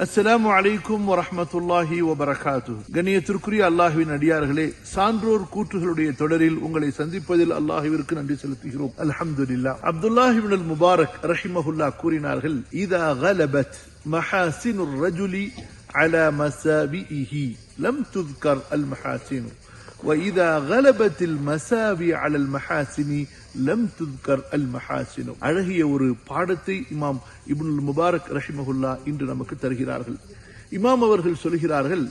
السلام عليكم ورحمة الله وبركاته غنية تركري الله في نديار غلي سانرور كوتو هلودي تدريل ونغلي سندي بدل الله يبرك نبي سلطي هروب الحمد لله عبد الله بن المبارك رحمه الله كورينا غل إذا غلبت محاسن الرجل على مسابئه لم تذكر المحاسن وإذا غلبت المساوي على المحاسن லம் துத்கர் அல் மஹாசினு அழகிய ஒரு பாடத்தை இமாம் இப்னுல் முபாரக் ரஹிமஹுல்லா இன்று நமக்கு தருகிறார்கள் இமாம் அவர்கள் சொல்கிறார்கள்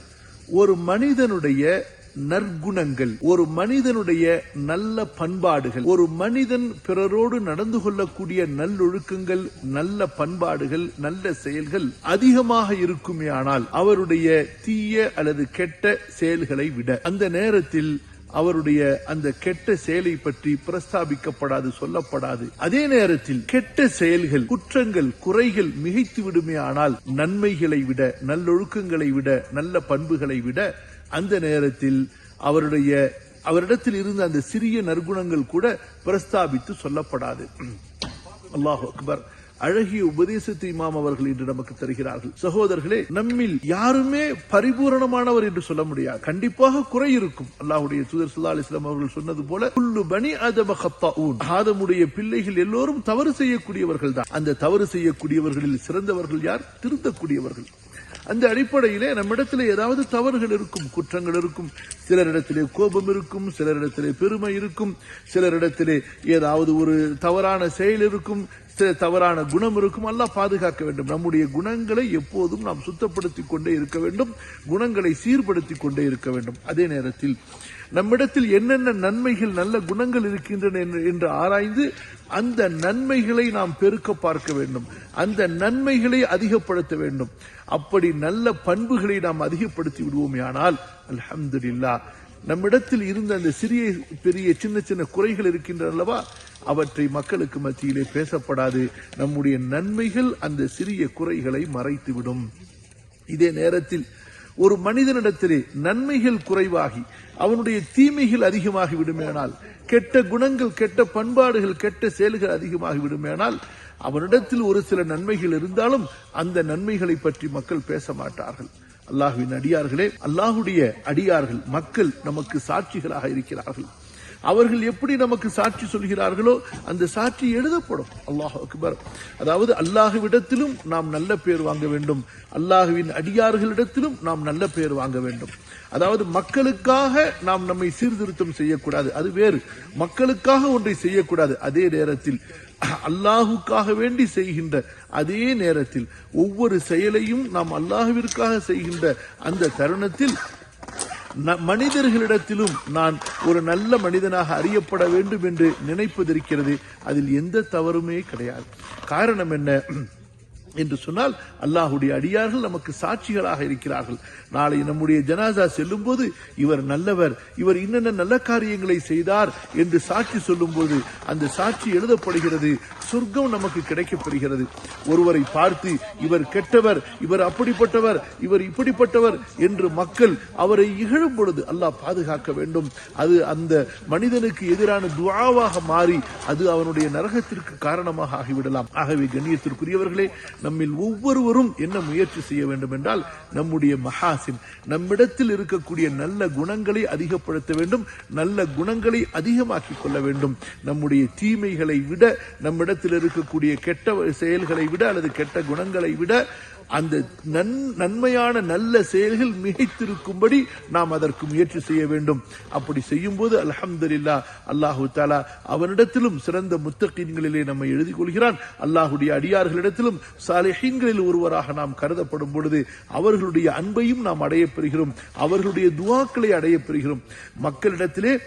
ஒரு மனிதனுடைய நற்குணங்கள். ஒரு மனிதனுடைய நல்ல பண்பாடுகள் ஒரு மனிதன் பிறரோடு நடந்து கொள்ளக்கூடிய நல்லொழுக்கங்கள் நல்ல பண்பாடுகள் நல்ல செயல்கள் அதிகமாக இருக்குமே ஆனால் அவருடைய தீய அல்லது கெட்ட செயல்களை விட அந்த நேரத்தில் அவருடைய அந்த கெட்ட செயலை பற்றி பிரஸ்தாபிக்கப்படாது சொல்லப்படாது. அதே நேரத்தில் கெட்ட செயல்கள் குற்றங்கள் குறைகள் மிகைத்து விடுமே ஆனால் நன்மைகளை விட நல்லொழுக்கங்களை விட நல்ல பண்புகளை விட அந்த நேரத்தில் அவருடைய அவரிடத்தில் இருந்த அந்த சிறிய நற்குணங்கள் கூட பிரஸ்தாபித்து சொல்லப்படாது. அல்லாஹ் அக்பர். அழகிய உபதேசத்தை இமாம் அவர்கள் இன்று நமக்கு தருகிறார்கள். சகோதரர்களே நம்மில் யாருமே பரிபூரணமானவர் என்று சொல்ல முடியாது. கண்டிப்பாக குறை இருக்கும். அல்லாஹுடைய தூதர் சுல்லா அலிஸ்லாம் அவர்கள் சொன்னது போல குல்லு பனி அதம ஹத்தாஊன் ஆதமுடைய பிள்ளைகள் எல்லோரும் தவறு செய்யக்கூடியவர்கள் தான். அந்த தவறு செய்யக்கூடியவர்களில் சிறந்தவர்கள் யார்? திருத்தக்கூடியவர்கள் அந்த அடிப்படையிலே நம்மிடத்தில் ஏதாவது தவறுகள் இருக்கும் குற்றங்கள் இருக்கும் சிலரிடத்திலே கோபம் இருக்கும் சிலரிடத்திலே பெருமை இருக்கும் சிலரிடத்திலே ஏதாவது ஒரு தவறான செயல் இருக்கும் சில தவறான குணம் இருக்கும் அல்ல பாதுகாக்க வேண்டும். நம்முடைய குணங்களை எப்போதும் நாம் சுத்தப்படுத்தி கொண்டே இருக்க வேண்டும் குணங்களை சீர்படுத்தி கொண்டே இருக்க வேண்டும். அதே நேரத்தில் நம்மிடத்தில் என்னென்ன நன்மைகள் நல்ல குணங்கள் இருக்கின்றன என்று ஆராய்ந்து அந்த நன்மைகளை நாம் பெருக்க பார்க்க வேண்டும். அந்த நன்மைகளை அதிகப்படுத்த வேண்டும். அப்படி நல்ல பண்புகளை நாம் அதிகப்படுத்தி விடுவோமே ஆனால் அலமதுல்லா நம்மிடத்தில் இருந்த அந்த சிறிய பெரிய சின்ன சின்ன குறைகள் இருக்கின்றன அல்லவா? அவற்றை மக்களுக்கு மத்தியிலே பேசப்படாது. நம்முடைய நன்மைகள் அந்த சிறிய குறைகளை மறைத்துவிடும். இதே நேரத்தில் ஒரு மனிதனிடத்திலே நன்மைகள் குறைவாகி அவனுடைய தீமைகள் அதிகமாகி விடுமேனால் கெட்ட குணங்கள் கெட்ட பண்பாடுகள் கெட்ட செயல்கள் அதிகமாகி விடுமேனால் அவனிடத்தில் ஒரு சில நன்மைகள் இருந்தாலும் அந்த நன்மைகளை பற்றி மக்கள் பேச மாட்டார்கள். அல்லாஹுவின் அடியார்களே அல்லாஹுடைய அடியார்கள் மக்கள் நமக்கு சாட்சிகளாக இருக்கிறார்கள். அவர்கள் எப்படி நமக்கு சாட்சி சொல்கிறார்களோ அந்த சாட்சி எழுதப்படும். அல்லாஹ் அக்பர். அதாவது அல்லாஹுவிடத்திலும் நாம் நல்ல பேர் வாங்க வேண்டும். அல்லாஹுவின் அடியார்களிடத்திலும் நாம் நல்ல பேர் வாங்க வேண்டும். அதாவது மக்களுக்காக நாம் நம்மை சீர்திருத்தம் செய்யக்கூடாது. அது வேறு. மக்களுக்காக ஒன்றை செய்யக்கூடாது. அதே நேரத்தில் அல்லாஹுக்காக வேண்டி செய்கின்ற அதே நேரத்தில் ஒவ்வொரு செயலையும் நாம் அல்லாஹுவிற்காக செய்கின்ற அந்த தருணத்தில் மனிதர்களிடத்திலும் நான் ஒரு நல்ல மனிதனாக அறியப்பட வேண்டும் என்று நினைப்பதிருக்கிறது. அதில் எந்த தவறுமே கிடையாது. காரணம் என்ன? என்று சொன்னால் அல்லாஹுடைய அடியார்கள் நமக்கு சாட்சிகளாக இருக்கிறார்கள். நாளை நம்முடைய ஜனாசா செல்லும் போது இவர் நல்லவர் இவர் இன்னென்ன நல்ல காரியங்களை செய்தார் என்று சாட்சி சொல்லும் போது அந்த சாட்சி எழுதப்படுகிறது. சொர்க்கம் நமக்கு கிடைக்கப்பெறுகிறது ஒருவரை பார்த்து இவர் கெட்டவர் இவர் அப்படிப்பட்டவர் இவர் இப்படிப்பட்டவர் என்று மக்கள் அவரை இகழும் பொழுது அல்லாஹ் பாதுகாக்க வேண்டும். அது அந்த மனிதனுக்கு எதிரான துவாவாக மாறி அது அவனுடைய நரகத்திற்கு காரணமாக ஆகிவிடலாம். ஆகவே கண்ணியத்திற்குரியவர்களே நம்மில் ஒவ்வொருவரும் என்ன முயற்சி செய்ய வேண்டும் என்றால் நம்முடைய மகாசின் நம்மிடத்தில் இருக்கக்கூடிய நல்ல குணங்களை அதிகப்படுத்த வேண்டும் நல்ல குணங்களை அதிகமாக்கிக் கொள்ள வேண்டும். நம்முடைய தீமைகளை விட நம்மிடத்தில் இருக்கக்கூடிய கெட்ட செயல்களை விட அல்லது கெட்ட குணங்களை விட அந்த நன்மையான நல்ல செயல்கள் மிகைத்திருக்கும்படி நாம் அதற்கு முயற்சி செய்ய வேண்டும். அப்படி செய்யும் போது அலஹம்துல்லா அல்லாஹு தாலா அவனிடத்திலும் சிறந்த முத்தகீன்களிலே நம்மை எழுதி கொள்கிறான் அல்லாஹுடைய அடியார்களிடத்திலும் சாலிஹீன்களில் ஒருவராக நாம் கருதப்படும் பொழுது அவர்களுடைய அன்பையும் நாம் அடைய பெறுகிறோம். அவர்களுடைய துவாக்களை அடைய பெறுகிறோம். மக்களிடத்திலே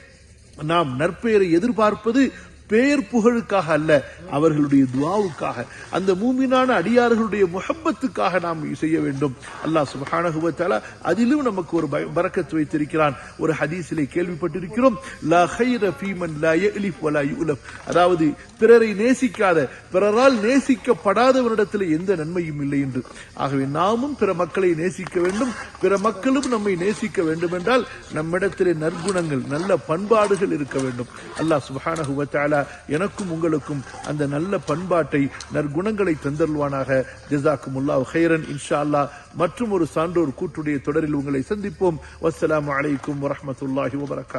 நாம் நற்பெயரை எதிர்பார்ப்பது பேர் புகழுக்காக அல்ல அவர்களுடைய துவாவுக்காக. அந்த மூமினான அடியார்களுடைய முகப்பத்துக்காக நாம் செய்ய வேண்டும். அல்லாஹ் சுபஹானகுவத்தால அதிலும் நமக்கு ஒரு பறக்கத்து வைத்திருக்கிறான். ஒரு ஹதீஸிலே கேள்விப்பட்டிருக்கிறோம் லா ஹைர ஃபீமன் லா யலிஃப் வலா யுலப் அதாவது பிறரை நேசிக்காத பிறரால் நேசிக்கப்படாதவரிடத்தில் எந்த நன்மையும் இல்லை என்று. ஆகவே நாமும் பிற மக்களை நேசிக்க வேண்டும். பிற மக்களும் நம்மை நேசிக்க வேண்டும் என்றால் நம்மிடத்திலே நற்குணங்கள் நல்ல பண்பாடுகள் இருக்க வேண்டும். அல்லாஹ் சுபஹானஹுவத்தாலா எனக்கும் உங்களுக்கும் அந்த நல்ல பண்பாட்டை நற்குணங்களை தந்தருள்வானாக. ஜிசாக்கும் உல்லாஹ் ஹைரன் இன்ஷா அல்லா மற்றும் ஒரு சான்றோர் கூட்டுடைய தொடரில் உங்களை சந்திப்போம். வசலாம் அலைக்கும் வரமத்துல்லாஹி வபரகாத்.